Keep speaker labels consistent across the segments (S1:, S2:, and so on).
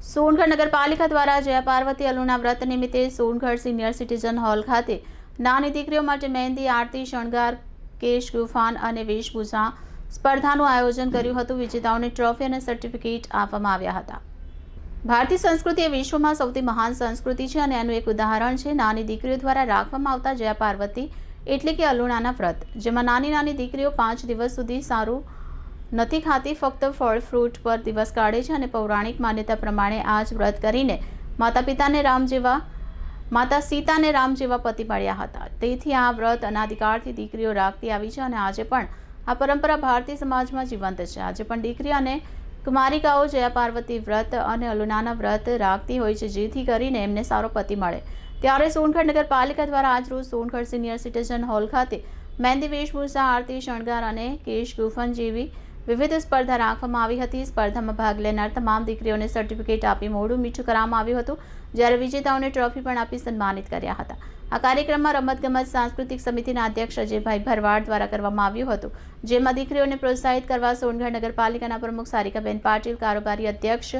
S1: સોનગઢ નગરપાલિકા દ્વારા જયા પાર્વતી અલુના વ્રત નિમિત્તે સોનગઢ સિનિયર સિટીઝન હોલ ખાતે નાની દીકરીઓ માટે મહેંદી, આરતી, શણગાર, કેશ ગુફાન અને વેશભૂષા સ્પર્ધાનું આયોજન કર્યું હતું. વિજેતાઓને ટ્રોફી અને સર્ટિફિકેટ આપવામાં આવ્યા હતા. ભારતીય સંસ્કૃતિ એ વિશ્વમાં સૌથી મહાન સંસ્કૃતિ છે અને એનું એક ઉદાહરણ છે. નાની દીકરીઓ દ્વારા રાખવામાં આવતા જયા પાર્વતી એટલે કે અલુણાના વ્રત, જેમાં નાની નાની દીકરીઓ પાંચ દિવસ સુધી સારું નથી ખાતી, ફક્ત ફળ, ફ્રૂટ પર દિવસ કાઢે છે અને પૌરાણિક માન્યતા પ્રમાણે આ જ વ્રત કરીને માતા પિતાને રામ જેવા, માતા સીતાને રામ જેવા પતિ મળ્યા હતા. તેથી આ વ્રત અનાધિકારથી દીકરીઓ રાખતી આવી છે અને આજે પણ આ પરંપરા ભારતીય સમાજમાં જીવંત છે. આજે પણ દીકરી અને કુમારિકાઓ જયા પાર્વતી વ્રત અને અલુનાના વ્રત રાખતી હોય છે, જેથી કરીને એમને સારો પતિ મળે. ત્યારે સોનગઢ નગરપાલિકા દ્વારા આજરોજ સોનગઢ સિનિયર સિટીઝન હોલ ખાતે મહેંદી, વેશભૂષા, આરતી, શણગાર અને કેશ ગુફન જેવી વિવિધ સ્પર્ધા રાખવામાં આવી હતી. સ્પર્ધામાં ભાગ લેનાર તમામ દીકરીઓને સર્ટિફિકેટ આપી મોઢું મીઠું કરવામાં આવ્યું હતું, જ્યારે વિજેતાઓને ટ્રોફી પણ આપી સન્માનિત કર્યા હતા. આ કાર્યક્રમમાં રમતગમત સાંસ્કૃતિક સમિતિના અધ્યક્ષ અજયભાઈ ભરવાડ દ્વારા કરવામાં આવ્યું હતું, જેમાં દીકરીઓને પ્રોત્સાહિત કરવા સોનગઢ નગરપાલિકાના પ્રમુખ સારિકાબેન પાટીલ, કારોબારી અધ્યક્ષ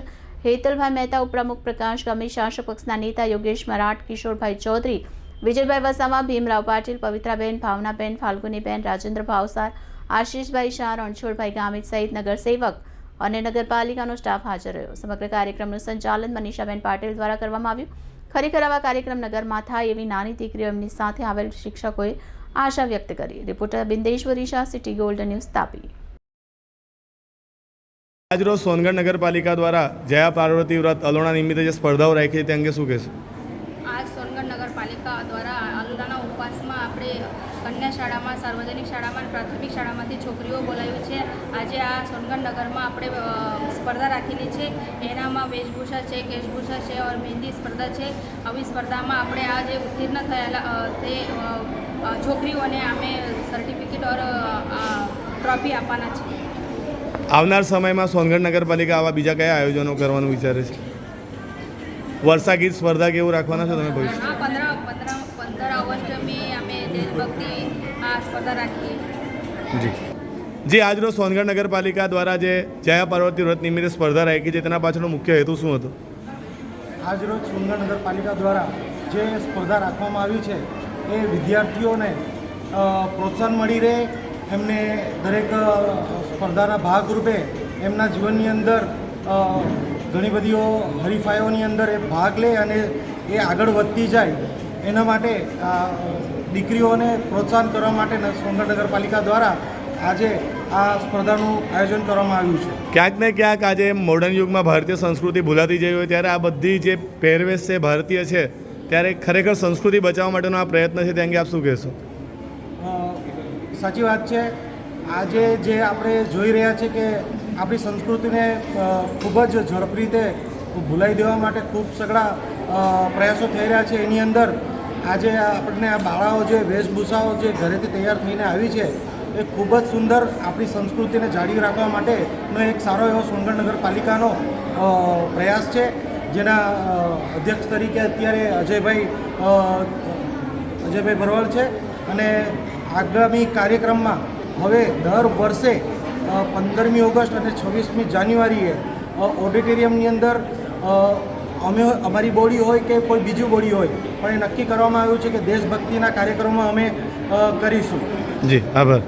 S1: હેતલભાઈ મહેતા, ઉપપ્રમુખ પ્રકાશ ગમી, શાસક પક્ષના નેતા યોગેશ મરાઠ કિશોરભાઈ ચૌધરી, વિજયભાઈ વસાવા, ભીમરાવ પાટીલ, પવિત્રાબેન ભાવનાબેન, ફાલ્ગુનીબેન રાજેન્દ્ર ભાવસાર આશીષભાઈ શાહ, રણછોડભાઈ ગામિત સહિત નગરસેવક અને નગરપાલિકાનો સ્ટાફ હાજર રહ્યો. સમગ્ર કાર્યક્રમનું સંચાલન મનીષાબેન પાટીલ દ્વારા કરવામાં આવ્યું. ખરેખર આવા કાર્યક્રમ નગરમાં થાય એવી નાની દીકરીઓ એમની સાથે આવેલ શિક્ષકોએ આશા વ્યક્ત કરી. Reporter Bindeshwari Shah, city gold news, Tapi.
S2: આજરોજ સોનગઢ નગરપાલિકા દ્વારા જયા પાર્વતી વ્રત અલોણા નિમિત્તે જે સ્પર્ધાઓ રાખી તે અંગે શું કહેશો?
S3: દ્વારા આલુલાના ઉપવાસમાં આપણે કન્યા શાળામાં, સાર્વજનિક શાળામાં પ્રાથમિક શાળામાંથી છોકરીઓ બોલાવી છે. આજે આ સોનગઢ નગરમાં આપણે સ્પર્ધા રાખેલી છે. એનામાં વેશભૂષા છે, કેશભૂષા છે ઓર મહેંદી સ્પર્ધા છે. આવી સ્પર્ધામાં આપણે આ જે ઉત્તીર્ણ થયેલા તે છોકરીઓને અમે સર્ટિફિકેટ ઓર ટ્રોફી આપવાના છે.
S2: આવનાર સમયમાં સોનગઢ નગરપાલિકા આવા બીજા કયા આયોજનો કરવાનું વિચારે છે? વર્ષા ગીત સ્પર્ધા કેવું રાખવાના છો તમે ભવિષ્ય જી. જી આજનો સોનગઢ નગરપાલિકા દ્વારા જે જયા પાર્વતી વ્રત નિમિત્તે સ્પર્ધા રાખી છે તેના પાછળનો મુખ્ય હેતુ શું હતો?
S4: આજરોજ સોનગઢ નગરપાલિકા દ્વારા જે સ્પર્ધા રાખવામાં આવી છે એ વિદ્યાર્થીઓને પ્રોત્સાહન મળી રહે એમને દરેક સ્પર્ધાના ભાગરૂપે એમના જીવનની અંદર ઘણી બધીઓ હરીફાઈઓની અંદર એ ભાગ લે અને એ આગળ વધતી જાય એના માટે દીકરીઓને પ્રોત્સાહન કરવા માટે સોનગઢ નગરપાલિકા દ્વારા આજે આ સ્પર્ધાનું આયોજન કરવામાં આવ્યું છે.
S2: ક્યાંક ને ક્યાંક આજે મોડર્ન યુગમાં ભારતીય સંસ્કૃતિ ભૂલાતી જઈ હોય ત્યારે આ બધી જે પહેરવેશ છે ભારતીય છે ત્યારે ખરેખર સંસ્કૃતિ બચાવવા માટેનો આ પ્રયત્ન છે તે અંગે આપ શું કહેશો?
S4: સાચી વાત છે. આજે જે આપણે જોઈ રહ્યા છે કે આપણી સંસ્કૃતિને ખૂબ જ ઝડપ રીતે ભૂલાઈ દેવા માટે ખૂબ સઘળા પ્રયાસો થઈ રહ્યા છે. એની અંદર આજે આપણને આ બાળાઓ જે વેશભૂષાઓ જે ઘરેથી તૈયાર થઈને આવી છે, એ ખૂબ જ સુંદર આપણી સંસ્કૃતિને જાળવી રાખવા માટેનો એક સારો એવો સોનગઢ નગરપાલિકાનો પ્રયાસ છે. જેના અધ્યક્ષ તરીકે અત્યારે અજયભાઈ અજયભાઈ ભરવાડ છે. અને આગામી કાર્યક્રમમાં હવે દર વર્ષે પંદરમી ઓગસ્ટ અને છવ્વીસમી જાન્યુઆરીએ ઓડિટોરિયમની અંદર અમે અમારી બોડી હોય કે કોઈ બીજું બોડી હોય, પણ એ નક્કી કરવામાં આવ્યું છે કે દેશભક્તિના કાર્યક્રમો અમે કરીશું.
S2: જી, આભાર.